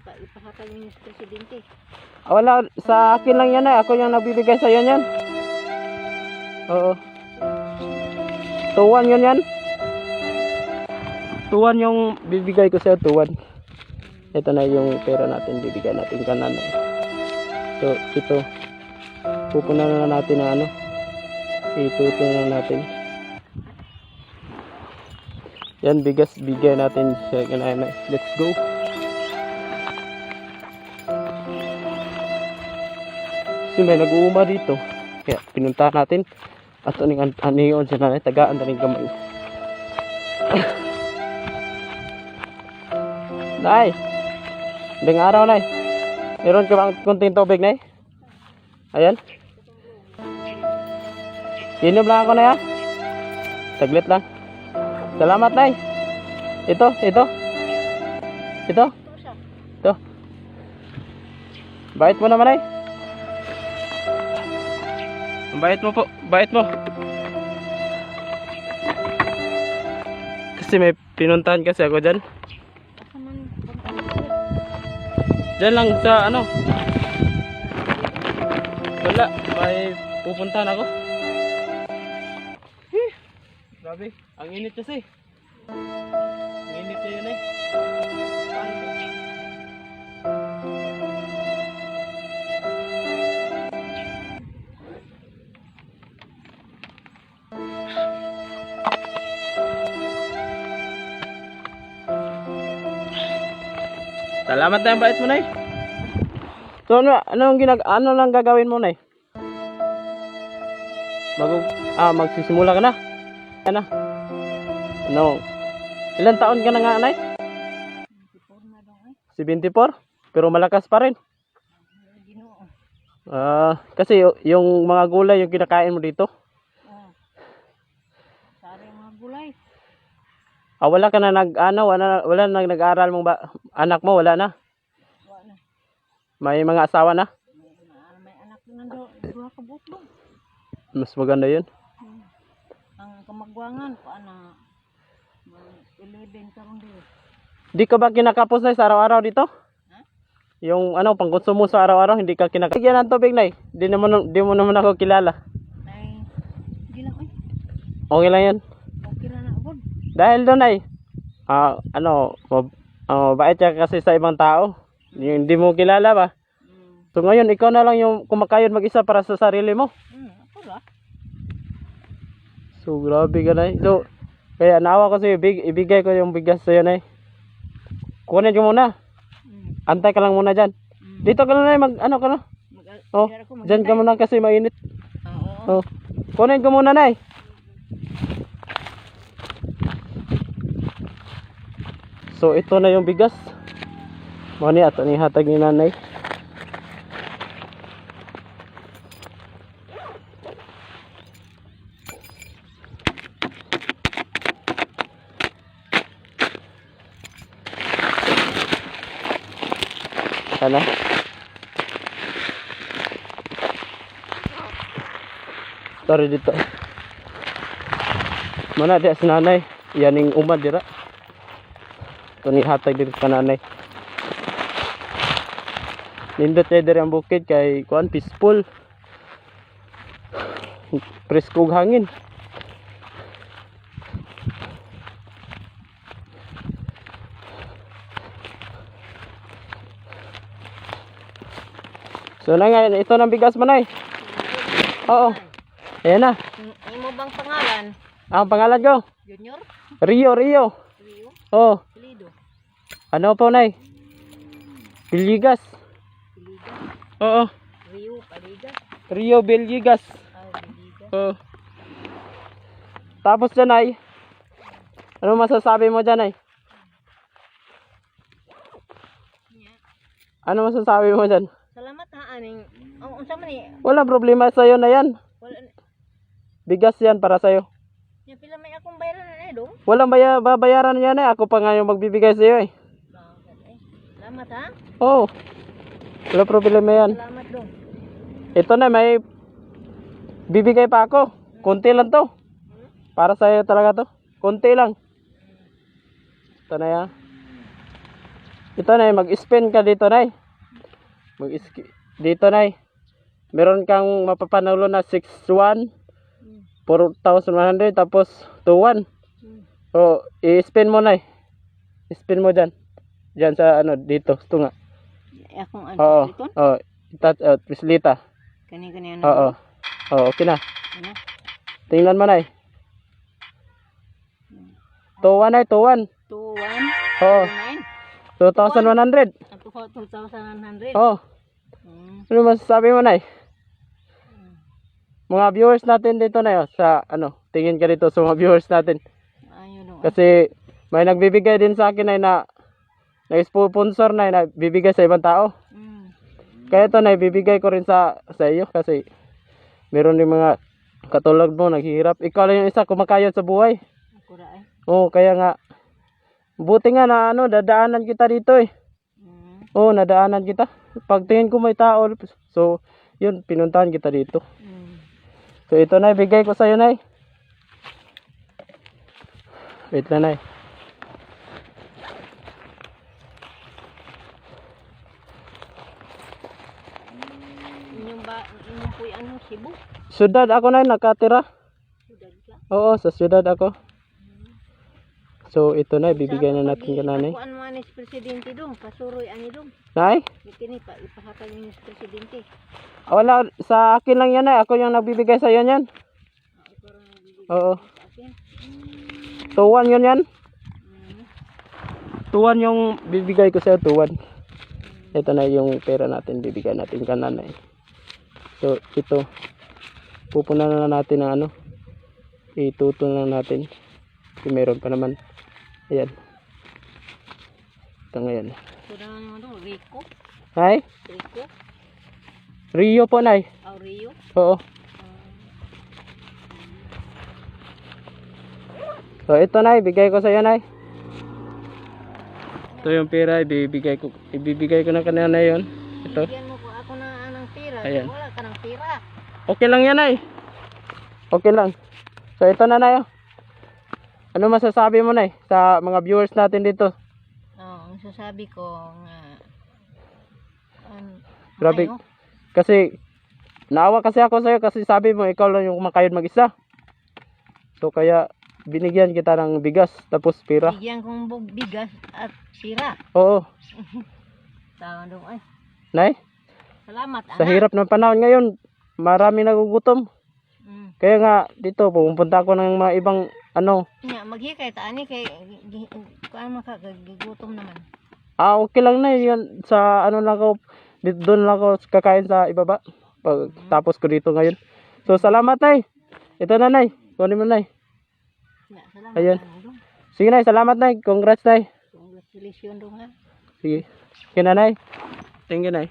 pa, ipahatag niyo sa presidente. Ah, Wala, sa akin lang yan ay. Ako yung nagbibigay sa yan yan. Oo. Tuwan yun yan. Tuwan yung bibigay ko sa'yo, tuwan. Ito na yung pera natin, bibigay natin kanan. So, ito. Pupunan na natin na ano. Itutunan na natin. Yan, bigas, bigay natin siya kanana. Let's go. Kasi may nag-uuma dito. Kaya pinunta natin. At aning an aniyon siya na tagaan na rin kamay. Nay! Ding araw, Nay. Meron ka bang kunting tubig, Nay? Ayan. Inom lang ako, Nay, ha? Saglit lang. Salamat, Nay. Ito, ito. Ito. Ito. Bait mo naman, Nay. Ang bait mo po. Bait mo. Kasi may pinuntahan kasi ako dyan. Dyan lang sa ano. Wala. May pupuntahan ako. Eh, Grabe. Ang init kasi. Ang init yun eh. Salamat na yung bait mo, Nay. So, ano, anong ginag ano lang gagawin mo, Nay? Mag ah, magsisimula ka na. Ano? Ano? Ilan taon ka na nga, Nay? Porma dong ay. 74? Pero malakas pa rin. Ah, kasi y- yung mga gulay yung kinakain mo dito. Oh. Sari mga gulay. Ah, wala ka na nag ano, wala, wala na nag-aral mong ba, anak mo, wala na. Wa na. May mga asawa na. May, anak na. Duha ka butlong. Mas maganda 'yun. Hmm. Ang kamagwangan pa na may 11 karon dito. Di ka ba kinakapos na sa araw-araw dito? Ha? Yung ano, pangkonsumo sa araw-araw, hindi ka kinakapos. Bigyan ng tubig, Nay. Di, naman, di mo naman ako kilala. Ay, di lang ay. Okay lang yan. Okay na na abod. Dahil doon, Nay, ah, ano, mab ah, mabait ka kasi sa ibang tao. Yung hindi mo kilala ba? Hmm. So ngayon, ikaw na lang yung kumakayon mag-isa para sa sarili mo. Ako la. So, grabe ka, Nay. So, kaya naawa ko sa'yo, ibig, ibigay ko yung bigas sa'yo, Nay. Kunin ko muna. Hmm. Antay ka lang muna dyan. Hmm. Dito ka na, Nay, mag, ano ka na? Mag Oh, dyan ka muna kasi mainit. Ah, oo. Oh. Kunin ko muna, Nay. So, ito na yung bigas. Mo ni ato ni hatag ni nanay. Ano? Tari dito. Mana dia si nanay. Yaning umad dira. Ito ni hatag dito ka nanay. Nindot tayo diri ang bukid kay kuan peaceful. Preskog hangin. So na nga, ito ng bigas manay. Oo. Ayan na. Ang mo bang pangalan? Ang pangalan ko? Junior? Rio, Rio. Rio? Oh, Silido? Ano po nay? Billigas. Piliga? Oo. Rio? Paliga? Rio Billigas. Ah, Piliga? Oo. Tapos dyan ay, ano masasabi mo dyan ay? Ano masasabi mo dyan? Salamat ha, aning. Ang unsa man ni? Wala problema sa'yo na yan. Wala Bigas yan para sa'yo. Nya pila may akong bayaran na eh, dong. Walang baya, babayaran yan eh. Ako pa nga yung magbibigay sa'yo eh. Eh? Salamat ha. Oo. Wala problema yan. Salamat dong. Ito na may bibigay pa ako. Konti lang to. Para sa'yo talaga to. Konti lang. Ito na yan. Ito nay, mag-spin ka dito nay. Mag dito nay. Meron kang mapapanalo na 6-1, 4,100 tapos 2-1. Hmm. So, i-spin mo nay. I-spin mo dyan. Dyan sa ano, dito. Ito nga. Eh, akong ano, Oo. ito? Oo. Touch out. Pislita. Kani-kani ano? Oo. Oo, okay na. Ano? Tingnan mo nay. 2-1 nay, 2-1. 2, 1, Oo. 9. 2,100. Ako ko 2,100. Oo. Hmm. Ano masasabi mo nay? Mga viewers natin dito na yun, sa ano, tingin ka dito sa mga viewers natin. Ayun dong. Kasi may nagbibigay din sa akin ay na na sponsor na na bibigay sa ibang tao. Hmm. Kaya ito na ibibigay ko rin sa sa iyo kasi meron din mga katulad mo naghihirap. Ikaw lang yung isa kumakayod sa buhay. Ako ra eh. Oo, kaya nga buti nga na ano dadaanan kita dito eh. Hmm. Oo, nadaanan kita. Pagtingin ko may tao, so yun pinuntahan kita dito. Hmm. So ito na ibigay ko sa iyo, Nay. Wait na, Nay. Inyong po ano, Cebu? Syudad ako na nakatira. Sudag ka? Oo, sa syudad ako. So ito na ibibigay na natin ka nanay. Ako ano man is presidente dong, pasuroy ani dong. Nay? Bikini pa ipahatag ni presidente. Wala, sa akin lang yan, Nay. Ako yung nagbibigay sa iyo niyan. Oo. Tuwan yun yan. Tuwan yung bibigay ko sa iyo, tuwan. Ito na yung pera natin, bibigay natin ka nanay. So ito, pupunan na natin ng ano, itutun na natin. Kasi meron pa naman. Ayan. Ito ngayon. Ito na dong, Rico. Nay, Rico. Rio po, Nay. Aureo. Oo. So ito, Nay. Bigay ko sa iyo, Nay. Ito yung pera, ibibigay ko, ibibigay ko na kanina yon. Ito. Bigyan mo ko ako na anong tira. Ayan. Wala. Okay lang yan, Nay. Okay lang. So ito na, Nay. oh. Ano masasabi mo, Nay, sa mga viewers natin dito? Oo, ang sasabi ko nga um, Grabe. mayo. Kasi, naawa kasi ako sa'yo kasi sabi mo, ikaw lang yung kumakayod mag-isa. So kaya, binigyan kita ng bigas, tapos pira. Bigyan kong bigas at sira. Oo. Tama dong ay. Nay, Salamat, sa anak. hirap ng panahon ngayon, marami nagugutom. Mm. Kaya nga, dito, pupunta ako ng mga ibang, ano, Nga, maghikay ta ani kay kuan maka gigutom naman. ah, okay lang na yun. Sa, ano lang ako, dito, doon lang ako kakain sa ibaba. Pag tapos ko dito ngayon. So, salamat, Nay. Ito na, Nay. Kunin mo, Nay. Nga, salamat. Dong. Sige, Nay. Salamat, Nay. Congrats, Nay. Congratulations dong ha. Sige. Sige na, Nay. Thank you, Nay.